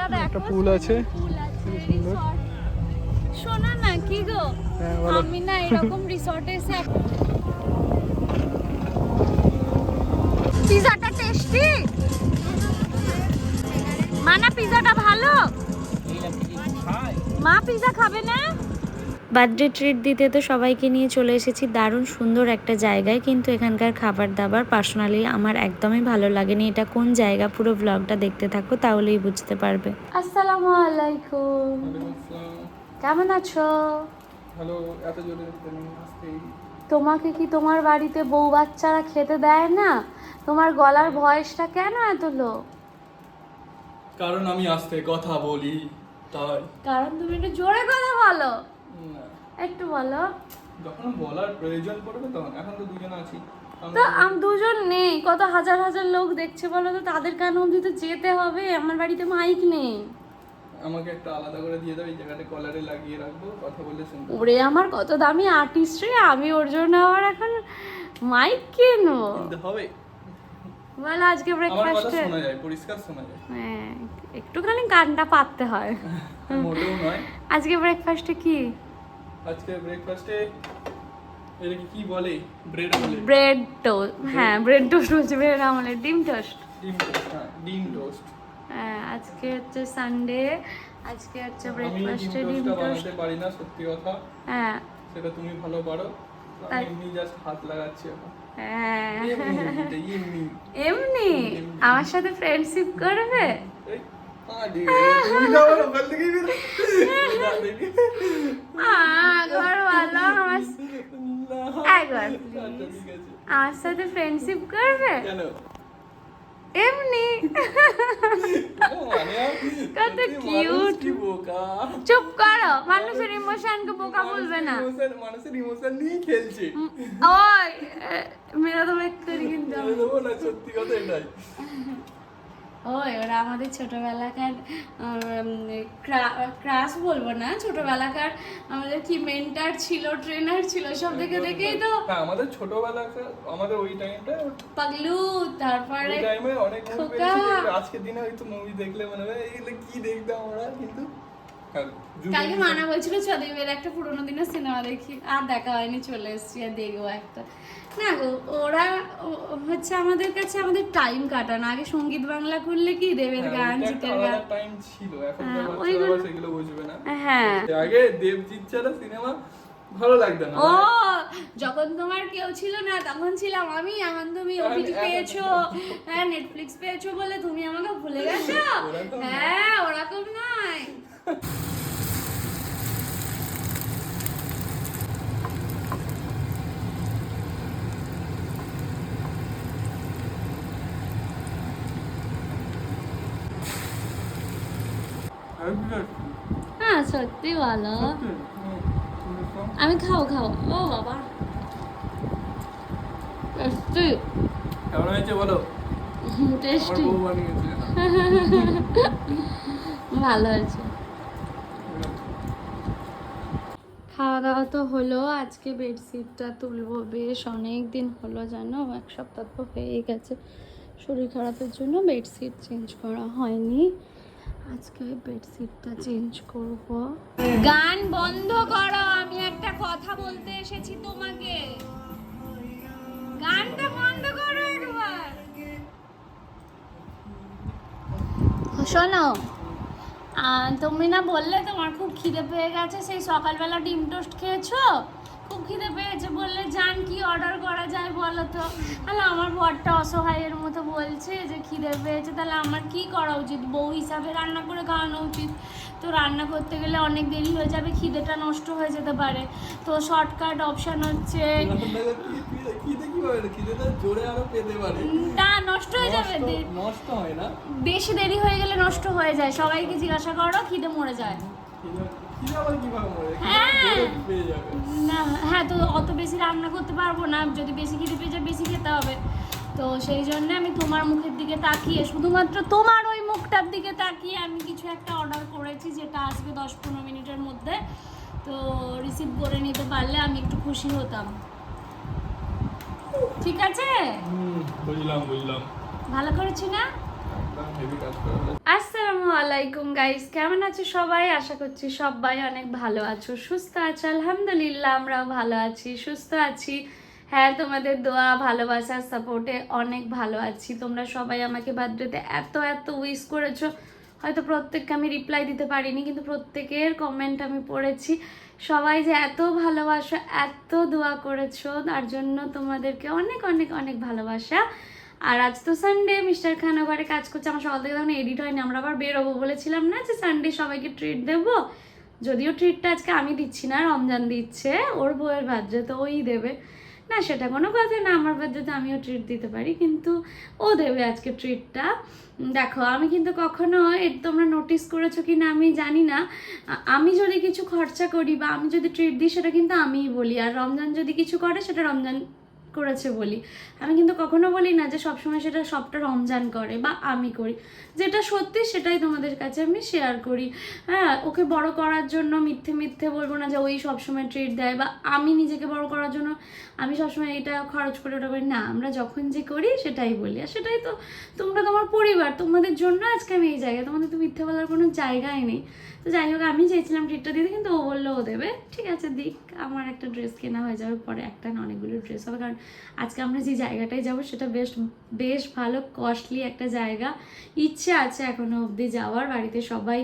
একটা পুল আছে। শোনো না কি গো? হ্যাঁ, আমি না এরকম রিসর্টে এসে পিজাটা টেস্টি মানা পিজাটা ভালো? মা পিজা খাবে না? বার্থডে ট্রিট দিতে তো সবাইকে নিয়ে চলে এসেছি। দারুণ সুন্দর একটা জায়গায় কিন্তু এখানকার খাবার দাবার পার্সোনালি আমার একদমই ভালো লাগেনি। এটা কোন জায়গা? পুরো ব্লগটা দেখতে থাকো তাহলেই বুঝতে পারবে। আসসালামু আলাইকুম। কেমন আছো? হ্যালো এত জোরে তোমাকে কি তোমার বাড়িতে বউ বাচ্চারা খেতে দেয় না? তোমার গলার ভয়েসটা কেন এত লো? কারণ আমি আস্তে কথা বলি তাই। কারণ তুমি একটু জোরে কথা বলো। একটু বলো। যখন বলার প্রয়োজন পড়বে তখন এখন তো দুজন আছি। তো আম দুজন নেই কত হাজার হাজার লোক দেখছে বলো তো তাদের কান অবধি তো যেতে হবে আমার বাড়িতে মাইক নেই। আমাকে একটা আলাদা করে দিয়ে দাও এই জায়গাটা কলারে লাগিয়ে রাখব কথা বললে শুনব ওরে আমার কত দামি আর্টিস্ট রে আমি ওর জন্য আবার এখন মাইক কিনবো। হবে। বলো আজকে আমার কথা ব্রেকফাস্টে শোনা যায় পরিষ্কার শোনা যায়। হ্যাঁ একটুখানি কানটা পাততে হয়। মোটেও নয়। আজকে ব্রেকফাস্টে কি? আজকে ব্রেকফাস্টে এটাকে কি বলে? ব্রেড বলে ব্রেড টোস্ট হ্যাঁ ব্রেড টোস্ট বলছি ব্রেড আমলেট ডিম টোস্ট ডিম টোস্ট হ্যাঁ ডিম টোস্ট হ্যাঁ আজকে হচ্ছে সানডে আজকে হচ্ছে ব্রেকফাস্টে ডিম টোস্ট বানাতে পারি না সত্যি কথা। হ্যাঁ। সেটা তুমি ভালো পারো? এমনি জাস্ট হাত লাগাচ্ছি এখন। হ্যাঁ। এমনি, এমনি। এমনি? আমার সাথে ফ্রেন্ডশিপ করবে? আমার আচ্ছা, সাথে ফ্রেন্ডশিপ করবে এমনি মানে কত সত্যি মানুষ cute। কি বোকা। চুপ করো মানুষের ইমোশনকে বোকা বলবে না মানুষের ইমোশন নিয়ে খেলছে ওই মেরা তো এক করি কিন্তু সত্যি কথা এটাই ওই ওরা আমাদের ছোটবেলাকার ক্রাশ বলব না ছোটবেলাকার আমাদের কি মেন্টার ছিল ট্রেনার ছিল সব দেখে দেখেই তো আমাদের ছোটবেলা আমাদের ওই টাইমটা পাগলু তারপরে টাইমে অনেক। আজকের দিনে হয়তো মুভি দেখলে মনে হবে এগুলো কি দেখতাম আমরা কিন্তু কালকে মানা বলছিল চদেবের একটা পুরোনো দিনের সিনেমা দেখি। আর দেখা হয়নি চলে এসেছি আর দেখব একটা। না গো ওরা হচ্ছে আমাদের কাছে আমাদের টাইম কাটানো। আগে সংগীত বাংলা করলে কি দেবের হ্যাঁ, গান জিতের গান? টাইম ছিল এখন হ্যাঁ, সেগুলো বুঝবে না। হ্যাঁ। আগে দেবজিৎ ছাড়া সিনেমা ভালো লাগতো না ও যখন তোমার কেউ ছিল না তখন ছিলাম আমি এখন তুমি ওটিটি পেয়েছ হ্যাঁ নেটফ্লিক্স পেয়েছ বলে তুমি আমাকে ভুলে গেছো? হ্যাঁ ওরকম নয়? হ্যাঁ সত্যি খাও। আমি খাও খাও। ও বাবা। টেস্টি কেমন হয়েছে বলো? টেস্টি। ভালো হয়েছে। খাওয়া দাওয়া তো হলো আজকে বেডশিটটা তুলবো। বেশ অনেক দিন হলো জানো? এক সপ্তাহ তো হয়ে গেছে। শরীর খারাপের জন্য বেডশিট চেঞ্জ করা হয়নি। আজকে বেডশিটটা চেঞ্জ করব। গান বন্ধ করো আমি একটা কথা বলতে এসেছি তোমাকে। গানটা বন্ধ করো একবার। শোনো তুমি না বললে তোমার খুব খিদে পেয়ে গেছে সেই সকালবেলা ডিম টোস্ট খেয়েছো? খুব খিদে পেয়েছে বললে জান কি অর্ডার করা যায় বলো তো? তাহলে আমার বরটা অসহায়ের মতো বলছে যে খিদে পেয়েছে তাহলে আমার কি করা উচিত? বউ হিসাবে রান্না করে খাওয়ানো উচিত। তো রান্না করতে গেলে অনেক দেরি হয়ে যাবে খিদেটা নষ্ট হয়ে যেতে পারে। তো শর্টকাট অপশান হচ্ছে না নষ্ট হয়ে যাবে। নষ্ট হয় না। বেশি দেরি হয়ে গেলে নষ্ট হয়ে যায়। সবাইকে জিজ্ঞাসা করো খিদে মরে যায়। খিদে হ্যাঁ। না হ্যাঁ তো অত বেশি রান্না করতে পারব না। যদি বেশি খিদে পেয়ে যায় বেশি খেতে হবে। তো সেই জন্য আমি তোমার মুখের দিকে তাকিয়ে শুধুমাত্র তোমার ওই মুখটার দিকে তাকিয়ে আমি কিছু একটা অর্ডার করেছি যেটা আসবে দশ পনেরো মিনিটের মধ্যে। তো রিসিভ করে নিতে পারলে আমি একটু খুশি হতাম। ঠিক আছে? বুঝলাম বুঝলাম। ভালো করেছি না? আসসালামু আলাইকুম গাইস কেমন আছো সবাই? আশা করছি সবাই অনেক ভালো আছো। সুস্থ আছো? আলহামদুলিল্লাহ, আমরাও ভালো আছি, সুস্থ আছি। হ্যাঁ তোমাদের দোয়া ভালোবাসার সাপোর্টে অনেক ভালো আছি। তোমরা সবাই আমাকে বার্থডেতে এত এত উইশ করেছ। হয়তো প্রত্যেককে আমি রিপ্লাই দিতে পারিনি, কিন্তু প্রত্যেকের কমেন্ট আমি পড়েছি। সবাই যে এত ভালোবাসা, এত দোয়া করেছ, তার জন্য তোমাদেরকে অনেক অনেক অনেক ভালোবাসা। আর আজ তো সানডে মিস্টার খান ওখানে কাজ করছে। আমার সকাল থেকে তখন এডিট হয়নি, আমরা আবার বেরোবো বলেছিলাম না যে সানডে সবাইকে ট্রিট দেবো। যদিও ট্রিটটা আজকে আমি দিচ্ছি না, রমজান দিচ্ছে, ওর বউয়ের বার্থডে তো ওই দেবে। না, সেটা কোনো কথা না, আমার বার্থডেতে আমিও ট্রিট দিতে পারি, কিন্তু ও দেবে আজকে ট্রিটটা দেখো, আমি কিন্তু কখনো এ- তোমরা নোটিস করেছ কি না আমি জানি না। আমি যদি কিছু খরচা করি বা আমি যদি ট্রিট দিই, সেটা কিন্তু আমিই বলি। আর রমজান যদি কিছু করে, সেটা রমজান করেছে বলি। আমি কিন্তু কখনো বলি না যে সবসময় সেটা সবটা রমজান করে বা আমি করি। যেটা সত্যি সেটাই তোমাদের কাছে আমি শেয়ার করি। হ্যাঁ ওকে বড় করার জন্য মিথ্যে মিথ্যে বলব না যে ওই সবসময় ট্রিট দেয় বা আমি নিজেকে বড় করার জন্য আমি সবসময় এটা খরচ করে ওটা করি। না, আমরা যখন যে করি সেটাই বলি। আর সেটাই তো তোমরা তোমার পরিবার, তোমাদের জন্য আজকে আমি এই জায়গায়। তোমাদের তো মিথ্যে বলার কোনো জায়গাই নেই। তো যাই হোক আমি চেয়েছিলাম ট্রিটটা দিতে কিন্তু ও বলল ও দেবে। ঠিক আছে দিক আমার একটা ড্রেস কেনা হয়ে যাবে পরে একটা না অনেকগুলো ড্রেস হবে। কারণ আজকে আমরা যে জায়গাটায় যাব সেটা বেশ বেশ ভালো কস্টলি একটা জায়গা। ইচ্ছে আছে এখনও অবধি যাওয়ার। বাড়িতে সবাই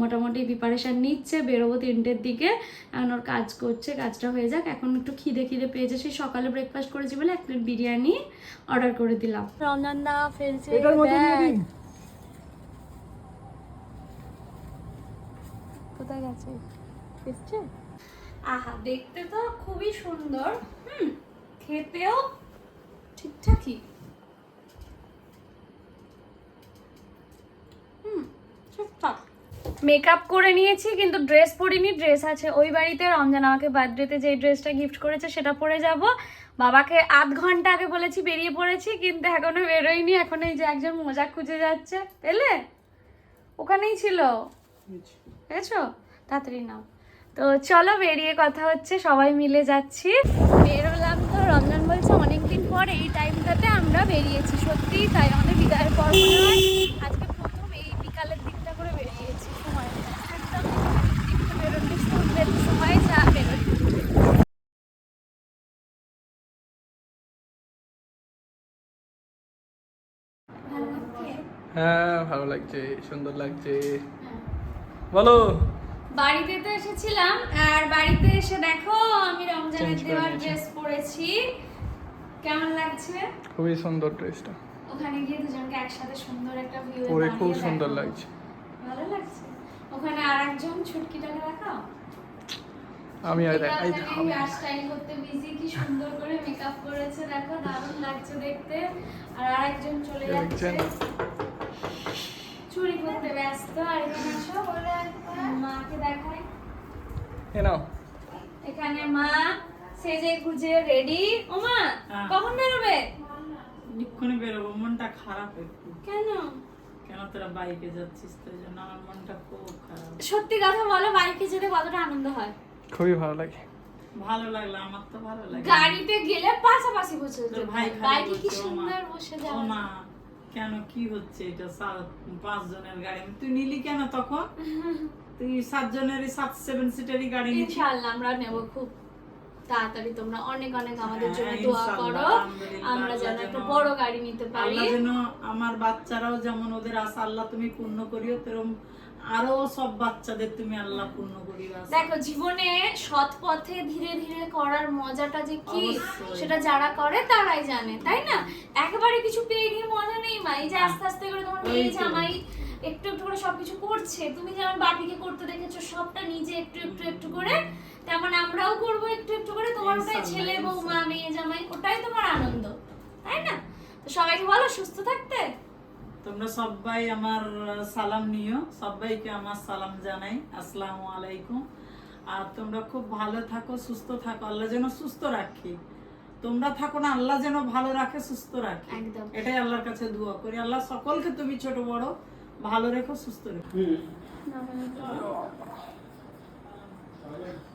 মোটামুটি প্রিপারেশান নিচ্ছে বেরোবো তিনটের দিকে। এখন ওর কাজ করছে কাজটা হয়ে যাক। এখন একটু খিদে খিদে পেয়েছে সেই সকালে ব্রেকফাস্ট করেছি বলে এক প্লেট বিরিয়ানি অর্ডার করে দিলাম। রমজান দা ফেলছে কোথায় গেছে? এসছে? আহা দেখতে তো খুবই সুন্দর। হুম খেতেও ঠিকঠাকই। হুম মেকআপ করে নিয়েছি কিন্তু ড্রেস পরিনি ড্রেস আছে ওই বাড়িতে। রমজান আমাকে বার্থডেতে যে ড্রেসটা গিফট করেছে সেটা পরে যাব। বাবাকে আধ ঘণ্টা আগে বলেছি বেরিয়ে পড়েছি কিন্তু এখনও বেরোয়নি। এখন এই যে একজন মোজা খুঁজে যাচ্ছে। পেলে? ওখানেই ছিল। পেয়েছ তাড়াতাড়ি নাও। তো চলো বেরিয়ে কথা হচ্ছে সবাই মিলে যাচ্ছি। বেরোলাম তো রমজান বলছে অনেকদিন পর এই টাইমটাতে আমরা বেরিয়েছি। সত্যিই তাই আমাদের বিদায়ের পর হয় আজকে প্রথম এই বিকালের দিকটা করে বেরিয়েছি সময়। সন্ধ্যের সময় যা হ্যাঁ ভালো লাগছে সুন্দর লাগছে। বলো। বাড়িতে তো এসেছিলাম আর বাড়িতে এসে দেখো আমি রমজানের দেওয়ার ড্রেস পরেছি। কেমন লাগছে? খুবই সুন্দর ড্রেসটা ওখানে গিয়ে দুজনকে একসাথে সুন্দর একটা ভিউ পরে খুব সুন্দর লাগছে। ভালো লাগছে? ওখানে আর একজন ছুটকিটাকে দেখাও। আমি আর দেখ- এই ছুটকিটা আমি- হেয়ার স্টাইল করতে বিজি কি সুন্দর করে মেকআপ করেছে দেখো দারুণ লাগছে দেখতে। আর আরেকজন চলে যাচ্ছে? চুরি করতে ব্যস্ত আর এখানে মাকে দেখাই। এখানে মা সেজে গুজে রেডি ও মা হ্যাঁ। কখন বেরোবে? এক্ষুনি বেরোবো মনটা খারাপ একটু। কেন? কেন তোরা বাইকে যাচ্ছিস? তো এই জন্য আমার মনটা খুব খারাপ। সত্যি কথা বলো বাইকে যেতে কতটা আনন্দ হয়? খুবই ভালো লাগে। ভালো লাগল আমার তো ভালো লাগে। গাড়িতে গেলে পাশাপাশি বসে যেতে ভাই বাইকে কি সুন্দর বসে যাওয়া মা কেন কি হচ্ছে এটা পাঁচ জনের গাড়ি? তুই নিলি কেন তখন? তুই সাত জনেরই সাত সেভেন সিটারই গাড়ি ইনশাআল্লাহ আমরা নেব খুব তাড়াতাড়ি। তোমরা অনেক অনেক আমাদের হ্যাঁ, জন্য দোয়া করো। আমরা যেন একটা বড় গাড়ি নিতে পারি। যেন আমার বাচ্চারাও যেমন ওদের আশা আল্লাহ তুমি পূর্ণ করিও তেরম আরও সব বাচ্চাদের তুমি আল্লাহ পূর্ণ করিও দেখো জীবনে সৎ পথে ধীরে ধীরে করার মজাটা যে কি সেটা যারা করে তারাই জানে তাই না? একবারে কিছু পেয়ে গিয়ে মজা নেই মা এই যে আস্তে আস্তে করে তোমার মেয়ে জামাই একটু একটু করে সবকিছু করছে। তুমি যেমন বাপিকে করতে দেখেছ সবটা নিজে একটু একটু একটু করে। তেমন আমরাও করব একটু একটু করে। তোমার ওটাই ছেলে বৌমা। মেয়ে জামাই ওটাই তোমার আনন্দ। তাই না? তো সবাইকে বলো সুস্থ থাকতে। তোমরা সবাই আমার সালাম নিও। সবাইকে আমার সালাম জানাই। আসসালামু আলাইকুম। আর তোমরা খুব ভালো থাকো সুস্থ থাকো। আল্লাহ যেন সুস্থ রাখে। তোমরা থাকো না আল্লাহ যেন ভালো রাখে সুস্থ রাখে। একদম। এটাই আল্লাহর কাছে দোয়া করি। আল্লাহ সকলকে তুমি ছোট বড় ভালো রেখো সুস্থ রেখো।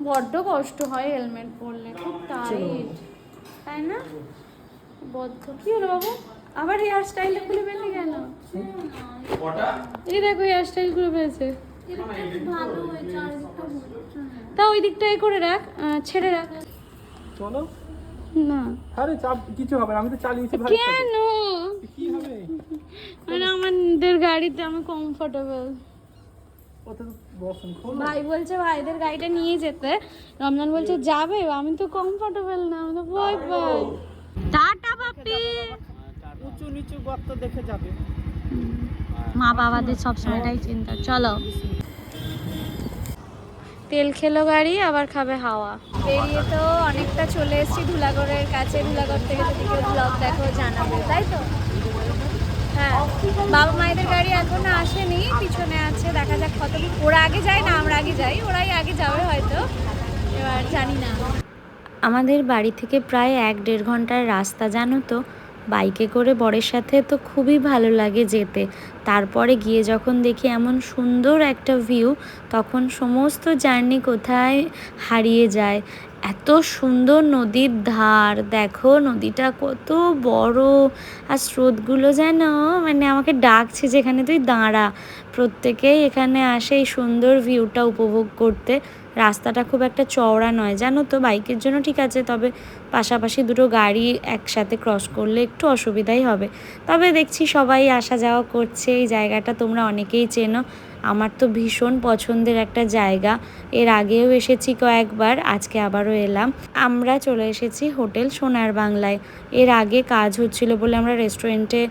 বড্ড কষ্ট হয় হেলমেট পরলে খুব টাইট তাই না? বদ্ধ কি হলো বাবু? আবার হেয়ার স্টাইলটা খুলে ফেললি গেল এই দেখো হেয়ার স্টাইল করে ফেলছে। ভালো হয়েছে আর একটু তা ওই দিকটা এ করে রাখ ছেড়ে রাখ। চলো। না। আরে চাপ কিছু হবে না আমি তো চালিয়েছি ভাই। কেন? কি হবে? মানে আমাদের গাড়িতে আমি কমফোর্টেবল ভাই বলছে ভাইদের গাড়িটা নিয়ে যেতে। রমজান বলছে যাবে? আমি তো কমফোর্টেবল না আমি তো ভয় পাই। টাটা বাপি উঁচু নিচু গর্ত দেখে যাবে। মা বাবাদের সবসময় এটাই চিন্তা। চলো। তেল খেলো গাড়ি আবার খাবে হাওয়া। বেরিয়ে তো অনেকটা চলে এসেছি ধুলাগড়ের কাছে। ধুলাগড় থেকে যদি কেউ ব্লগ দেখো জানাবে তাই তো? হ্যাঁ বাবা মায়েদের গাড়ি এখনও আসেনি পিছনে আছে দেখা যাক কত ওরা আগে যায় না আমরা আগে যাই ওরাই আগে যাবে হয়তো এবার জানি না। আমাদের বাড়ি থেকে প্রায় এক দেড় ঘণ্টার রাস্তা জানো তো? বাইকে করে বরের সাথে তো খুবই ভালো লাগে যেতে। তারপরে গিয়ে যখন দেখি এমন সুন্দর একটা ভিউ তখন সমস্ত জার্নি কোথায় হারিয়ে যায়। এত সুন্দর নদীর ধার, দেখো নদীটা কত বড়। আর স্রোতগুলো যেন মানে আমাকে ডাকছে যেখানে তুই দাঁড়া। প্রত্যেকেই এখানে আসে এই সুন্দর ভিউটা উপভোগ করতে। রাস্তাটা খুব একটা চওড়া নয়, জানো তো? বাইকের জন্য ঠিক আছে, তবে পাশাপাশি দুটো গাড়ি একসাথে ক্রস করলে একটু অসুবিধাই হবে। তবে দেখছি সবাই আসা যাওয়া করছে, এই জায়গাটা তোমরা অনেকেই চেনো। আমার তো ভীষণ পছন্দের একটা জায়গা। এর আগেও এসেছি কয়েকবার, আজকে আবারও এলাম। আমরা চলে এসেছি হোটেল সোনার বাংলায়। এর আগে কাজ হচ্ছিল বলে আমরা রেস্টুরেন্টে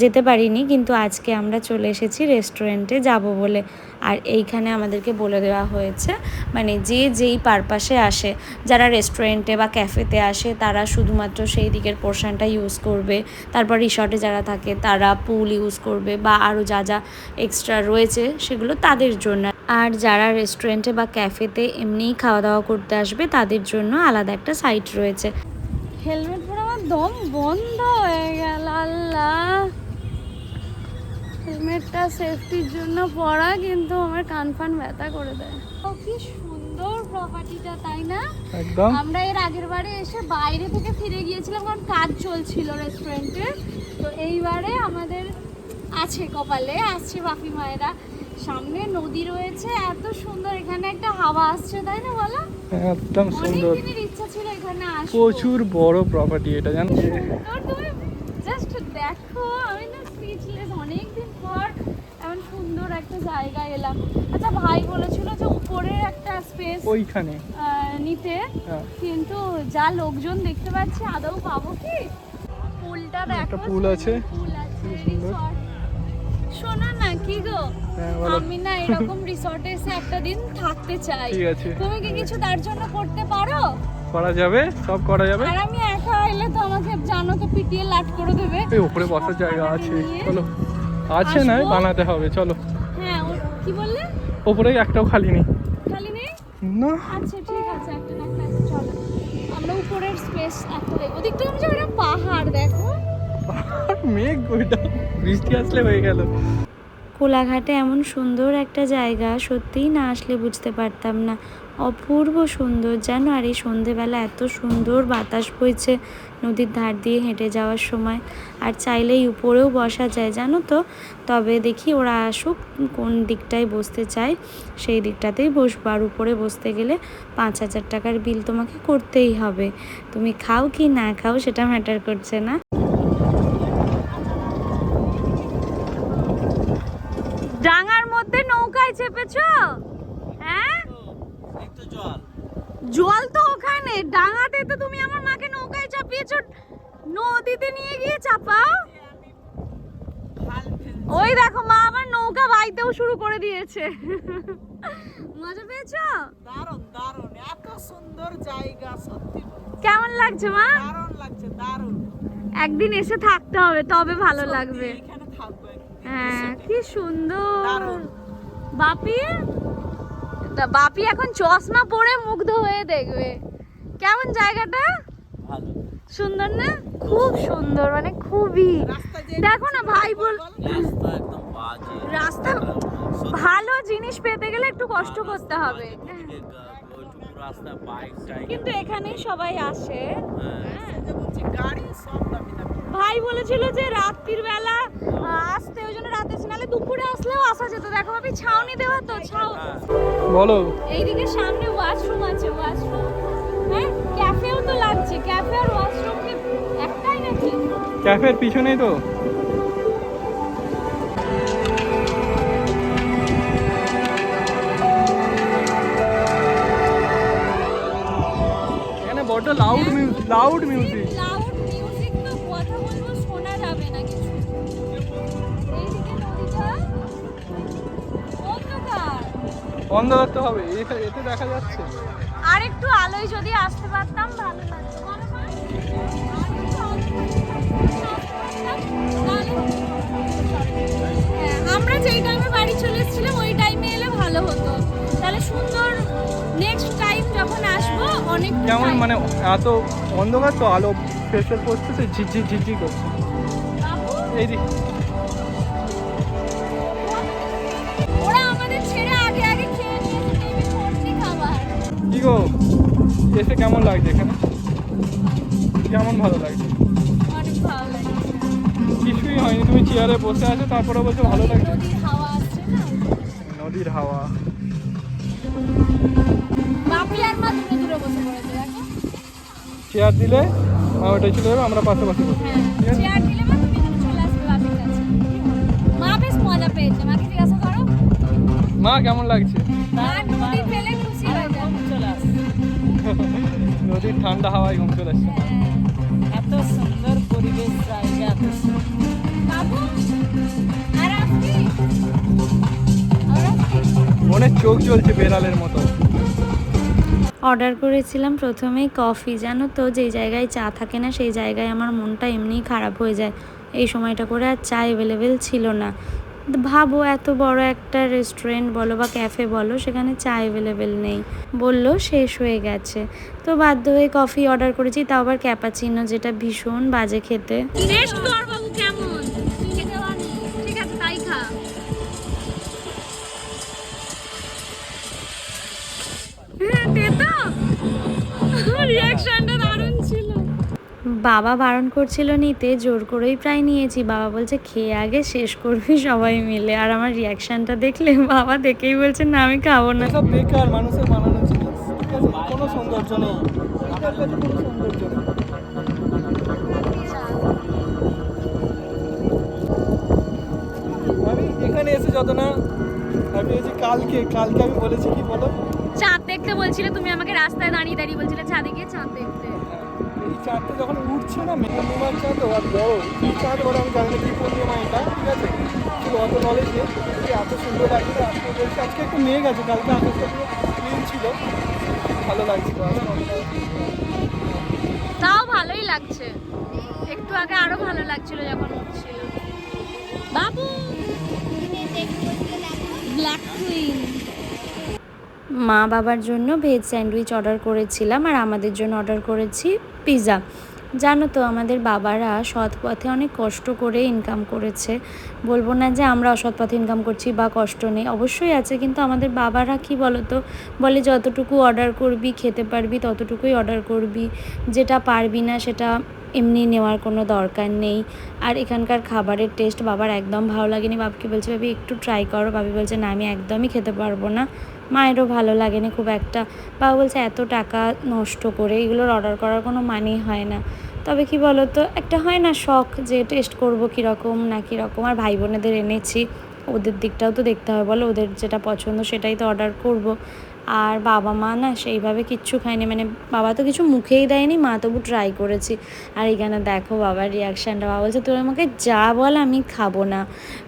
যেতে পারিনি, কিন্তু আজকে আমরা চলে এসেছি রেস্টুরেন্টে যাব বলে। আর এইখানে আমাদেরকে বলে দেওয়া হয়েছে মানে যে যেই পারপাসে আসে, যারা রেস্টুরেন্টে বা ক্যাফেতে আসে, তারা শুধুমাত্র সেই দিকের পোর্শনটা ইউজ করবে। তারপর রিসর্টে যারা থাকে, তারা পুল ইউজ করবে বা আরও যা যা এক্সট্রা রয়েছে সেগুলো তাদের জন্য। আর যারা রেস্টুরেন্টে বা ক্যাফেতে এমনিই খাওয়া দাওয়া করতে আসবে তাদের জন্য আলাদা একটা সাইট রয়েছে। হেলমেট পরে আমার দম বন্ধ হয়ে গেল আল্লাহ। হেলমেটটা সেফটির জন্য পরা কিন্তু আমার কান ফান ব্যথা করে দেয়। ও কি সুন্দর প্রপার্টিটা তাই না? একদম। আমরা এর আগের বারে এসে বাইরে থেকে ফিরে গিয়েছিলাম কারণ কাজ চলছিল রেস্টুরেন্টে তো এইবারে আমাদের আছে কপালে আসছে বাপি মায়েরা। সামনে নদী রয়েছে এত সুন্দর এখানে একটা হাওয়া আসছে তাই না বলো? একদম সুন্দর। ইচ্ছা ছিল এখানে আসব প্রচুর বড় প্রপার্টি এটা জানো? তুমি জাস্ট দেখো আমি না স্পিচলেস অনেকদিন পর এমন সুন্দর একটা জায়গায় এলাম। আচ্ছা ভাই বলেছিল যে উপরে একটা স্পেস ওইখানে। নিতে। হ্যাঁ। কিন্তু যা লোকজন দেখতে পাচ্ছি আদৌ পাবো কি? পুলটা দেখো একটা pool আছে। পুল আছে রিসর্ট শোনো না কি গো? হ্যাঁ আমি না এরকম রিসর্টে এসে একটা দিন থাকতে চাই। ঠিক আছে। তুমি কি কিছু তার জন্য করতে পারো? করা যাবে সব করা যাবে। আর আমি একা এলে তো আমাকে জানো তো পিটিয়ে লাট করে দেবে। এই উপরে বসার জায়গা আছে। চলো। আছে না বানাতে হবে চলো। হ্যাঁ ও কি বললে? উপরে একটাও খালি নেই। খালি নেই? না। আচ্ছা ঠিক আছে একটা না চলো। আমরা উপরের স্পেস একটা ওদিকটা আমি পাহাড় দেখো মেঘ, ওইটা বৃষ্টি আসলে হয়ে গেল। কোলাঘাটে এমন সুন্দর একটা জায়গা, সত্যিই না আসলে বুঝতে পারতাম না। অপূর্ব সুন্দর, জানো? আর এই সন্ধেবেলা এত সুন্দর বাতাস বইছে নদীর ধার দিয়ে হেঁটে যাওয়ার সময়। আর চাইলেই উপরেও বসা যায়, জানো তো? তবে দেখি ওরা আসুক, কোন দিকটায় বসতে চায়, সেই দিকটাতেই বসবো। আর উপরে বসতে গেলে পাঁচ হাজার টাকার বিল তোমাকে করতেই হবে। তুমি খাও কি না খাও সেটা ম্যাটার করছে না। ডাঙার মধ্যে নৌকায় চেপেছো? হ্যাঁ? জল তো ওখানে। ডাঙাতে তো তুমি আমার মাকে নৌকায় চাপিয়েছো। নদীতে নিয়ে গিয়ে চাপাও? ওই দেখো মা আবার নৌকা বাইতেও শুরু করে দিয়েছে। মজা পেয়েছ? দারুণ দারুণ। এত সুন্দর জায়গা সত্যি কেমন লাগছে মা? দারুণ লাগছে দারুণ। একদিন এসে থাকতে হবে তবে ভালো লাগবে। হ্যাঁ কি সুন্দর। বাপি? তা বাপি এখন চশমা পরে মুগ্ধ হয়ে দেখবে। কেমন জায়গাটা? সুন্দর না? খুব সুন্দর মানে খুবই। দেখো না ভাই বল রাস্তা ভালো। জিনিস পেতে গেলে একটু কষ্ট করতে হবে। কিন্তু এখানেই সবাই আসে। হ্যাঁ। হ্যাঁ। গাড়ি সব দামি দামি। ভাই বলেছিল যে রাত্রির বেলা আসতে ওই জন্য রাতে নাহলে দুপুরে আসলেও আসা যেত। দেখো ভাবি ছাউনি দেওয়া তো ছাউ। বলো। এইদিকে সামনে ওয়াশরুম আছে ওয়াশরুম হ্যাঁ ক্যাফেও তো লাগছে। ক্যাফে আর ওয়াশরুম কি একটাই নাকি? ক্যাফের পিছনেই তো। এখানে music loud music loud music বন্ধ করতে হবে এতে দেখা যাচ্ছে। আর একটু আলোয় যদি আসতে পারতাম ভালো লাগতো। হ্যাঁ, আমরা যেই টাইমে বাড়ি চলে এসেছিলাম ওই টাইমে এলে ভালো হতো। তাহলে সুন্দর নেক্সট টাইম যখন আসব অনেক কেমন মানে এত অন্ধকার তো আলো ফেস ফেস পড়তেছে ঝিঝি ঝিঝি করছে। এই দিক। কি গো এসে কেমন লাগছে এখানে? কেমন ভালো লাগছে? লাগছে। কিছুই হয়নি তুমি চেয়ারে বসে আছো তারপরে বলছো ভালো লাগছে। নদীর হাওয়া চেয়ার দিলে মা ওটাই চলে যাবে আমরা পাশাপাশি বসে হ্যাঁ মা তুমি এখানে নদীর ঠান্ডা হাওয়ায় ঘুম চলে আসছে হ্যাঁ। এত সুন্দর পরিবেশ জায়গা এত মনের চোখ জ্বলছে বেড়ালের মতো। অর্ডার করেছিলাম প্রথমেই কফি জানো তো? যেই জায়গায় চা থাকে না সেই জায়গায় আমার মনটা এমনিই খারাপ হয়ে যায়। এই সময়টা করে আর চা অ্যাভেলেবেল ছিল না। ভাবো এত বড় একটা রেস্টুরেন্ট বলো বা ক্যাফে বলো, সেখানে চা অ্যাভেলেবেল নেই। বলল, শেষ হয়ে গেছে। তো বাধ্য হয়ে কফি অর্ডার করেছি, তাও আবার ক্যাপাচিনো যেটা ভীষণ বাজে খেতে। করব কেমন বাবা বারণ করছিল নিতে জোর করেই প্রায় নিয়েছি। বাবা বলছে খেয়ে আগে শেষ করবি সবাই মিলে। আর আমার রিয়াকশনটা দেখলে বাবা দেখেই বলছে না আমি খাব না। এসব বেকার মানুষের বানানো জিনিস ঠিক আছে কোনো সৌন্দর্য নেই। কাছে কোনো সৌন্দর্য নেই। আমি এখানে এসে যত না আমি এই যে কালকে কালকে আমি বলেছি কি বলো? চাঁদ দেখতে বলছিলে তুমি আমাকে রাস্তায় দাঁড়িয়ে দাঁড়িয়ে বলছিলে চাঁদে গিয়ে চাঁদ দেখতে। চাঁদটা যখন উঠছে না পূর্ণিমার চাঁদ আর বড় কি চাঁদ বলে আমি জানি না কি পূর্ণিমা এটা। ঠিক আছে? শুধু অত নলেজ নেই। এত সুন্দর লাগছে আজকে বলছি আজকে একটু মেঘ আছে কালকে আকাশটা পুরো ক্লিন ছিল। ভালো লাগছিল তাও ভালোই লাগছে। একটু আগে আরও ভালো লাগছিল যখন উঠছিল। বাবু! ব্ল্যাক কুইন মা বাবার জন্য ভেজ স্যান্ডউইচ অর্ডার করেছিলাম আর আমাদের জন্য অর্ডার করেছি পিৎজা জানো তো, আমাদের বাবারা সৎ পথে অনেক কষ্ট করে ইনকাম করেছে। বলব না যে আমরা অসৎ পথে ইনকাম করছি বা কষ্ট নেই, অবশ্যই আছে। কিন্তু আমাদের বাবারা কি বলতো? বলে যতটুকু অর্ডার করবি, খেতে পারবি, ততটুকুই অর্ডার করবি। যেটা পারবি না, সেটা এমনি নেওয়ার কোনো দরকার নেই। আর এখানকার খাবারের টেস্ট বাবার একদম ভালো লাগেনি। বাবকে বলছে, ভাবি, একটু ট্রাই করো। বাবি বলছে, না, আমি একদমই খেতে পারব না। মায়েরও ভালো লাগেনি খুব একটা। বাবা বলছে, এত টাকা নষ্ট করে এগুলোর অর্ডার করার কোনো মানেই হয় না। তবে কি বলো তো একটা হয় না শখ যে টেস্ট করব কীরকম না কীরকম। আর ভাই বোনেদের এনেছি, ওদের দিকটাও তো দেখতে হবে, বলো। ওদের যেটা পছন্দ সেটাই তো অর্ডার করব। আর বাবা মা না সেইভাবে কিচ্ছু খায়নি। মানে বাবা তো কিছু মুখেই দেয়নি, মা তবু ট্রাই করেছি। আর এখানে দেখো বাবার রিয়াকশানটা বাবা বলছে, তোর আমাকে যা বল, আমি খাব না।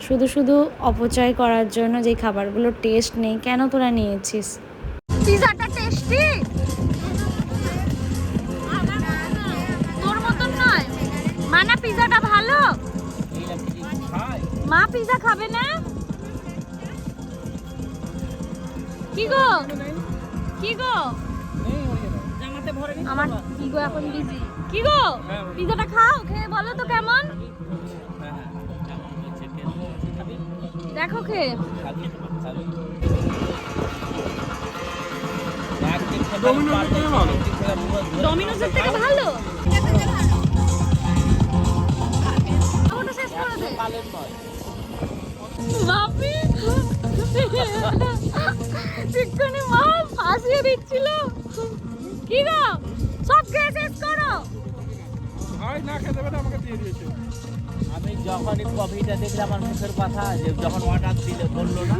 শুধু শুধু অপচয় করার জন্য যে খাবারগুলো টেস্ট নেই, কেন তোরা নিয়েছিস? পিজাটা ভালো? মা পিজা খাবে না? কি গো কি গো আমার কি গো এখন বিজি কি গো পিজাটা খাও খেয়ে বলো তো কেমন দেখো খেয়ে ডমিনোজের থেকে ভালো বাপি চিকনি মাল ফাঁসিয়ে দিচ্ছিল। কি গো? সব খেয়ে শেষ করো। ভাই না খেতে পারে আমাকে দিয়ে দিয়েছে। আমি যখনই কফিটা দেখলাম আমার মুখের কথা যে যখন অর্ডার দিলে বলল না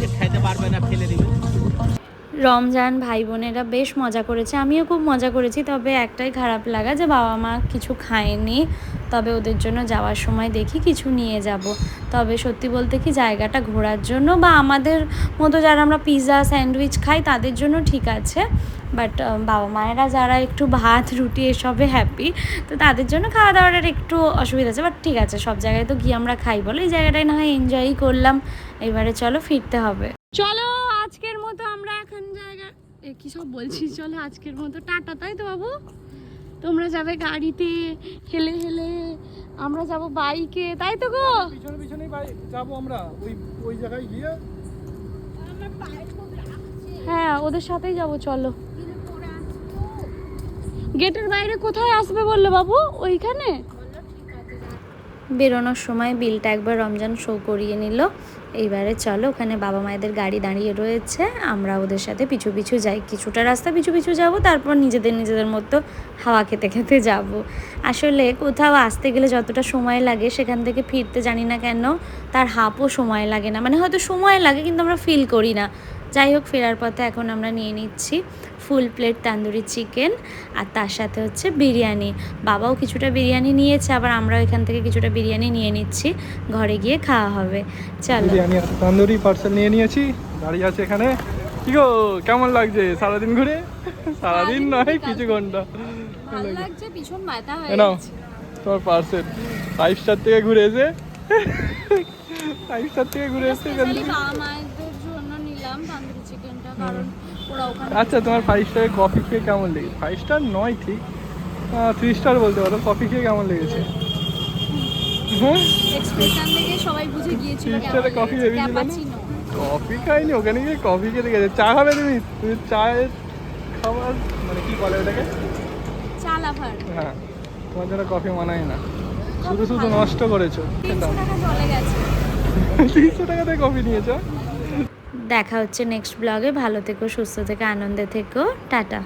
যে খাইতে পারবে না ফেলে দিবে। রমজান ভাই বোনেরা বেশ মজা করেছে আমিও খুব মজা করেছি তবে একটাই খারাপ লাগা যে বাবা মা কিছু খায়নি তবে ওদের জন্য যাওয়ার সময় দেখি কিছু নিয়ে যাব। তবে সত্যি বলতে কি জায়গাটা ঘোরার জন্য বা আমাদের মতো যারা আমরা পিৎজা স্যান্ডউইচ খাই তাদের জন্য ঠিক আছে। বাট বাবা মায়েরা যারা একটু ভাত, রুটি এসবে হ্যাপি তো তাদের জন্য খাওয়া দাওয়ার একটু অসুবিধা আছে। বাট ঠিক আছে, সব জায়গায় তো গিয়ে আমরা খাই বলো এই জায়গাটায় না হয় এনজয়ই করলাম। এবারে চলো ফিরতে হবে। চলো আজকের মতো আমরা এখন জায়গা কি সব বলছি চলো আজকের মতো। টাটা, তাই তো বাবু? তোমরা যাবে গাড়িতে হেলে হেলে আমরা যাব বাইকে তাই তো গো? পিছনে পিছনে যাব যাব আমরা ওই ওই জায়গায় গিয়ে। হ্যাঁ ওদের সাথেই যাব চলো। গেটের বাইরে কোথায় আসবে বলল বাবু? ওইখানে? বেরোনোর সময় বিলটা একবার রমজান শো করিয়ে নিল। এইবারে চলো, ওখানে বাবা মায়েদের গাড়ি দাঁড়িয়ে রয়েছে। আমরা ওদের সাথে পিছু পিছু যাই। কিছুটা রাস্তা পিছু পিছু যাব, তারপর নিজেদের নিজেদের মতো হাওয়া খেতে খেতে যাব। আসলে কোথাও আসতে গেলে যতটা সময় লাগে, সেখান থেকে ফিরতে জানি না কেন, তার হাফও সময় লাগে না। মানে হয়তো সময় লাগে, কিন্তু আমরা ফিল করি না। যাই হোক ফেরার পথে এখন আমরা নিয়ে নিচ্ছি ফুল প্লেট তান্দুরি চিকেন আর তার সাথে হচ্ছে বিরিয়ানি। বাবাও কিছুটা বিরিয়ানি নিয়েছে আবার আমরাও এখান থেকে কিছুটা বিরিয়ানি নিয়ে নিচ্ছি। ঘরে গিয়ে খাওয়া হবে। চলো। তান্দুরি পার্সেল নিয়ে নিয়েছি। দাঁড়িয়ে আছে এখানে। কি গো কেমন লাগছে? সারাদিন ঘুরে? সারাদিন নয় কিছু ঘণ্টা। ভালো লাগছে পিছন ব্যথা এ নাও তোমার পার্সেল ফাইভ স্টার থেকে ঘুরে এসে। ফাইভ স্টার থেকে ঘুরে এসে এখান স্পেশালি থেকে বাবা মায়েদের জন্য নিলাম তান্দুরি চিকেনটা কারণ ওরা ওখানে আচ্ছা তোমার ফাইভ স্টারের কফি খেয়ে কেমন লেগেছে? ফাইভ স্টার নয় ঠিক। থ্রি স্টার বলতে পারো। কফি খেয়ে কেমন লেগেছে? হ্যাঁ? এক্সপ্রেশন সবাই বুঝে গিয়েছিল ভেবেছিল কফি খাইনি ওখানে গিয়ে কফি খেতে গেছে। চা খাবে তুমি? তুমি চায়ের খাবার মানে কি বলে ওটাকে? হ্যাঁ তোমার জন্য কফি মানায় না। শুধু শুধু নষ্ট করেছ তিনশো টাকা চলে গেছে। তিনশো টাকাতে কফি নিয়েছো? দেখা হচ্ছে নেক্সট ব্লগে ভালো থেকো সুস্থ থেকো আনন্দে থেকো। টাটা।